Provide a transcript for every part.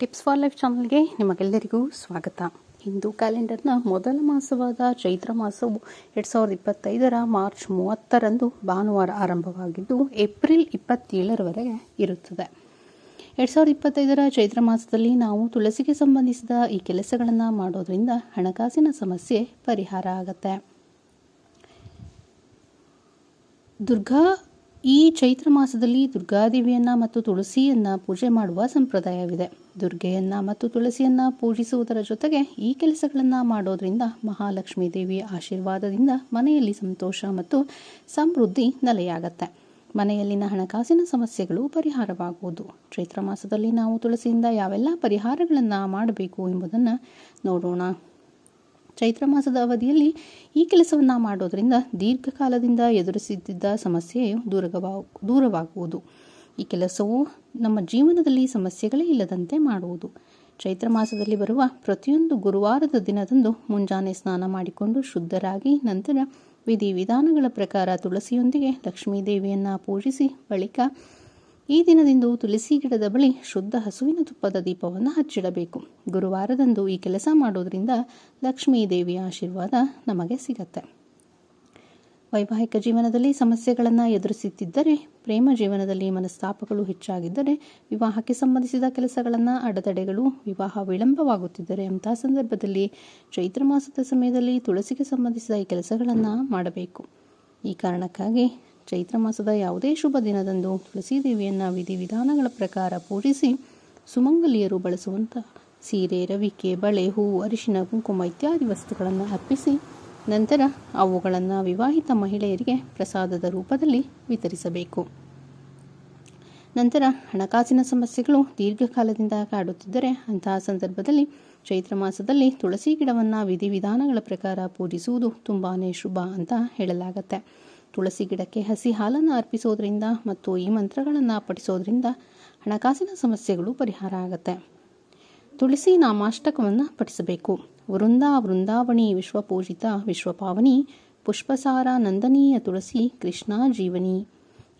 Tips for life ಚಾನಲ್ಗೆ ನಿಮಗೆಲ್ಲರಿಗೂ ಸ್ವಾಗತ. ಹಿಂದೂ ಕ್ಯಾಲೆಂಡರ್ನ ಮೊದಲ ಮಾಸವಾದ ಚೈತ್ರ ಮಾಸವು ಎರಡು ಸಾವಿರದ ಇಪ್ಪತ್ತೈದರ ಮಾರ್ಚ್ ಮೂವತ್ತರಂದು ಭಾನುವಾರ ಆರಂಭವಾಗಿದ್ದು, ಏಪ್ರಿಲ್ ಇಪ್ಪತ್ತೇಳರವರೆಗೆ ಇರುತ್ತದೆ. ಎರಡು ಸಾವಿರದ ಇಪ್ಪತ್ತೈದರ ಚೈತ್ರ ಮಾಸದಲ್ಲಿ ನಾವು ತುಳಸಿಗೆ ಸಂಬಂಧಿಸಿದ ಈ ಕೆಲಸಗಳನ್ನು ಮಾಡೋದರಿಂದ ಹಣಕಾಸಿನ ಸಮಸ್ಯೆ ಪರಿಹಾರ ಆಗುತ್ತೆ. ದುರ್ಗಾ, ಈ ಚೈತ್ರ ಮಾಸದಲ್ಲಿ ದುರ್ಗಾದೇವಿಯನ್ನ ಮತ್ತು ತುಳಸಿಯನ್ನ ಪೂಜೆ ಮಾಡುವ ಸಂಪ್ರದಾಯವಿದೆ. ದುರ್ಗೆಯನ್ನ ಮತ್ತು ತುಳಸಿಯನ್ನ ಪೂಜಿಸುವುದರ ಜೊತೆಗೆ ಈ ಕೆಲಸಗಳನ್ನು ಮಾಡೋದ್ರಿಂದ ಮಹಾಲಕ್ಷ್ಮೀ ದೇವಿಯ ಆಶೀರ್ವಾದದಿಂದ ಮನೆಯಲ್ಲಿ ಸಂತೋಷ ಮತ್ತು ಸಮೃದ್ಧಿ ನೆಲೆಯಾಗತ್ತೆ. ಮನೆಯಲ್ಲಿನ ಹಣಕಾಸಿನ ಸಮಸ್ಯೆಗಳು ಪರಿಹಾರವಾಗುವುದು. ಚೈತ್ರ ಮಾಸದಲ್ಲಿ ನಾವು ತುಳಸಿಯಿಂದ ಯಾವೆಲ್ಲ ಪರಿಹಾರಗಳನ್ನು ಮಾಡಬೇಕು ಎಂಬುದನ್ನು ನೋಡೋಣ. ಚೈತ್ರ ಮಾಸದ ಅವಧಿಯಲ್ಲಿ ಈ ಕೆಲಸವನ್ನು ಮಾಡೋದರಿಂದ ದೀರ್ಘಕಾಲದಿಂದ ಎದುರಿಸುತ್ತಿದ್ದ ಸಮಸ್ಯೆಯು ದೂರವಾಗ ದೂರವಾಗುವುದು. ಈ ಕೆಲಸವು ನಮ್ಮ ಜೀವನದಲ್ಲಿ ಸಮಸ್ಯೆಗಳೇ ಇಲ್ಲದಂತೆ ಮಾಡುವುದು. ಚೈತ್ರ ಮಾಸದಲ್ಲಿ ಬರುವ ಪ್ರತಿಯೊಂದು ಗುರುವಾರದ ದಿನದಂದು ಮುಂಜಾನೆ ಸ್ನಾನ ಮಾಡಿಕೊಂಡು ಶುದ್ಧರಾಗಿ ನಂತರ ವಿಧಿವಿಧಾನಗಳ ಪ್ರಕಾರ ತುಳಸಿಯೊಂದಿಗೆ ಲಕ್ಷ್ಮೀ ದೇವಿಯನ್ನು ಪೂಜಿಸಿ ಬಳಿಕ ಈ ದಿನದಿಂದ ತುಳಸಿ ಗಿಡದ ಬಳಿ ಶುದ್ಧ ಹಸುವಿನ ತುಪ್ಪದ ದೀಪವನ್ನು ಹಚ್ಚಿಡಬೇಕು. ಗುರುವಾರದಂದು ಈ ಕೆಲಸ ಮಾಡೋದರಿಂದ ಲಕ್ಷ್ಮೀ ದೇವಿಯ ಆಶೀರ್ವಾದ ನಮಗೆ ಸಿಗತ್ತೆ. ವೈವಾಹಿಕ ಜೀವನದಲ್ಲಿ ಸಮಸ್ಯೆಗಳನ್ನು ಎದುರಿಸುತ್ತಿದ್ದರೆ, ಪ್ರೇಮ ಜೀವನದಲ್ಲಿ ಮನಸ್ತಾಪಗಳು ಹೆಚ್ಚಾಗಿದ್ದರೆ, ವಿವಾಹಕ್ಕೆ ಸಂಬಂಧಿಸಿದ ಕೆಲಸಗಳನ್ನು, ಅಡೆತಡೆಗಳು, ವಿವಾಹ ವಿಳಂಬವಾಗುತ್ತಿದ್ದರೆ ಅಂತಹ ಸಂದರ್ಭದಲ್ಲಿ ಚೈತ್ರ ಮಾಸದ ಸಮಯದಲ್ಲಿ ತುಳಸಿಗೆ ಸಂಬಂಧಿಸಿದ ಈ ಕೆಲಸಗಳನ್ನು ಮಾಡಬೇಕು. ಈ ಕಾರಣಕ್ಕಾಗಿ ಚೈತ್ರ ಮಾಸದ ಯಾವುದೇ ಶುಭ ದಿನದಂದು ತುಳಸಿ ದೇವಿಯನ್ನು ವಿಧಿವಿಧಾನಗಳ ಪ್ರಕಾರ ಪೂಜಿಸಿ, ಸುಮಂಗಲಿಯರು ಬಳಸುವಂಥ ಸೀರೆ, ರವಿಕೆ, ಬಳೆ, ಹೂವು, ಅರಿಶಿನ, ಕುಂಕುಮ ಇತ್ಯಾದಿ ವಸ್ತುಗಳನ್ನು ಅರ್ಪಿಸಿ ನಂತರ ಅವುಗಳನ್ನು ವಿವಾಹಿತ ಮಹಿಳೆಯರಿಗೆ ಪ್ರಸಾದದ ರೂಪದಲ್ಲಿ ವಿತರಿಸಬೇಕು. ನಂತರ ಹಣಕಾಸಿನ ಸಮಸ್ಯೆಗಳು ದೀರ್ಘಕಾಲದಿಂದ ಕಾಡುತ್ತಿದ್ದರೆ ಅಂತಹ ಸಂದರ್ಭದಲ್ಲಿ ಚೈತ್ರ ಮಾಸದಲ್ಲಿ ತುಳಸಿ ಗಿಡವನ್ನು ವಿಧಿವಿಧಾನಗಳ ಪ್ರಕಾರ ಪೂಜಿಸುವುದು ತುಂಬಾ ಶುಭ ಅಂತ ಹೇಳಲಾಗತ್ತೆ. ತುಳಸಿ ಗಿಡಕ್ಕೆ ಹಸಿ ಹಾಲನ್ನು ಅರ್ಪಿಸೋದ್ರಿಂದ ಮತ್ತು ಈ ಮಂತ್ರಗಳನ್ನು ಪಠಿಸೋದ್ರಿಂದ ಹಣಕಾಸಿನ ಸಮಸ್ಯೆಗಳು ಪರಿಹಾರ ಆಗುತ್ತೆ. ತುಳಸಿ ನಾಮಾಷ್ಟಕವನ್ನು ಪಠಿಸಬೇಕು. ವೃಂದಾ ವೃಂದಾವಣಿ ವಿಶ್ವಪೂಜಿತ ವಿಶ್ವಪಾವನಿ ಪುಷ್ಪಸಾರ ನಂದನೀಯ ತುಳಸಿ ಕೃಷ್ಣಾ ಜೀವನಿ.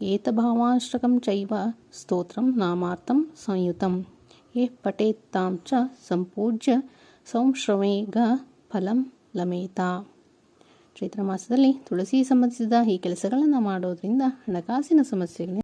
ಏತಭಾವಾಷ್ಟಕಂ ಚೈವ ಸ್ತೋತ್ರಂ ನಾಮಾರ್ಥಂ ಸಂಯುತಂ. ಎ ಪಠೇತ್ತಾಂ ಚ ಸಂಪೂಜ್ಯ ಸಂಶ್ರವೇಗ ಫಲಂ ಲಮೇತ. ಚೈತ್ರ ಮಾಸದಲ್ಲಿ ತುಳಸಿ ಸಂಬಂಧಿಸಿದ ಈ ಕೆಲಸಗಳನ್ನು ಮಾಡೋದರಿಂದ ಹಣಕಾಸಿನ ಸಮಸ್ಯೆಗಳೇ